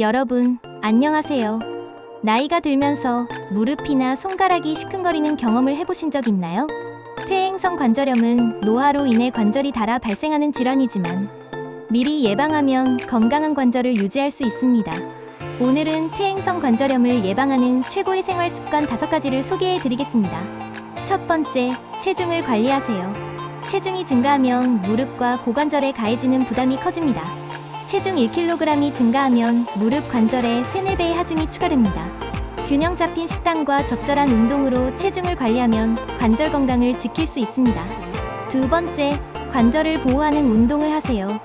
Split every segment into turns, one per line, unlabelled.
여러분, 안녕하세요. 나이가 들면서 무릎이나 손가락이 시큰거리는 경험을 해보신 적 있나요? 퇴행성 관절염은 노화로 인해 관절이 닳아 발생하는 질환이지만 미리 예방하면 건강한 관절을 유지할 수 있습니다. 오늘은 퇴행성 관절염을 예방하는 최고의 생활 습관 5가지를 소개해 드리겠습니다. 첫 번째, 체중을 관리하세요. 체중이 증가하면 무릎과 고관절에 가해지는 부담이 커집니다. 체중 1kg이 증가하면 무릎 관절에 3, 4배의 하중이 추가됩니다. 균형 잡힌 식단과 적절한 운동으로 체중을 관리하면 관절 건강을 지킬 수 있습니다. 두 번째, 관절을 보호하는 운동을 하세요.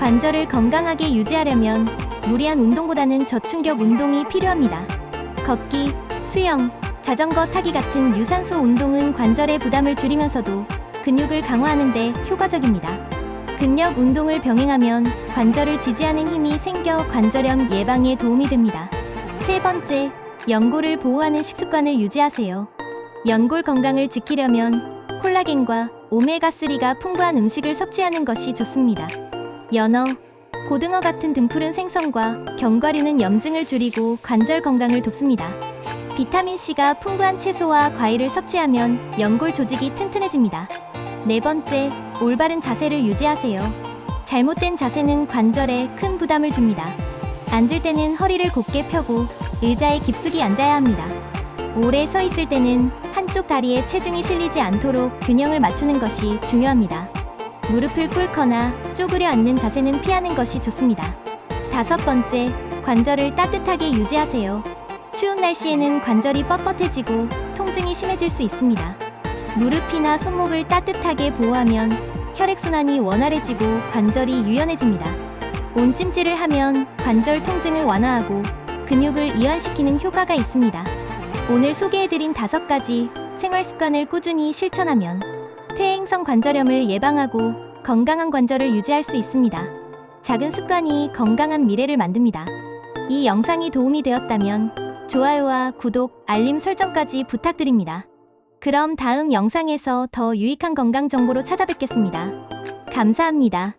관절을 건강하게 유지하려면 무리한 운동보다는 저충격 운동이 필요합니다. 걷기, 수영, 자전거 타기 같은 유산소 운동은 관절의 부담을 줄이면서도 근육을 강화하는 데 효과적입니다. 근력 운동을 병행하면 관절을 지지하는 힘이 생겨 관절염 예방에 도움이 됩니다. 세 번째, 연골을 보호하는 식습관을 유지하세요. 연골 건강을 지키려면 콜라겐과 오메가3가 풍부한 음식을 섭취하는 것이 좋습니다. 연어, 고등어 같은 등푸른 생선과 견과류는 염증을 줄이고 관절 건강을 돕습니다. 비타민C가 풍부한 채소와 과일을 섭취하면 연골 조직이 튼튼해집니다. 네 번째, 올바른 자세를 유지하세요. 잘못된 자세는 관절에 큰 부담을 줍니다. 앉을 때는 허리를 곧게 펴고 의자에 깊숙이 앉아야 합니다. 오래 서 있을 때는 한쪽 다리에 체중이 실리지 않도록 균형을 맞추는 것이 중요합니다. 무릎을 꿇거나 쪼그려 앉는 자세는 피하는 것이 좋습니다. 다섯 번째, 관절을 따뜻하게 유지하세요. 추운 날씨에는 관절이 뻣뻣해지고 통증이 심해질 수 있습니다. 무릎이나 손목을 따뜻하게 보호하면 혈액순환이 원활해지고 관절이 유연해집니다. 온찜질을 하면 관절 통증을 완화하고 근육을 이완시키는 효과가 있습니다. 오늘 소개해드린 다섯 가지 생활 습관을 꾸준히 실천하면 퇴행성 관절염을 예방하고 건강한 관절을 유지할 수 있습니다. 작은 습관이 건강한 미래를 만듭니다. 이 영상이 도움이 되었다면 좋아요와 구독, 알림 설정까지 부탁드립니다. 그럼 다음 영상에서 더 유익한 건강 정보로 찾아뵙겠습니다. 감사합니다.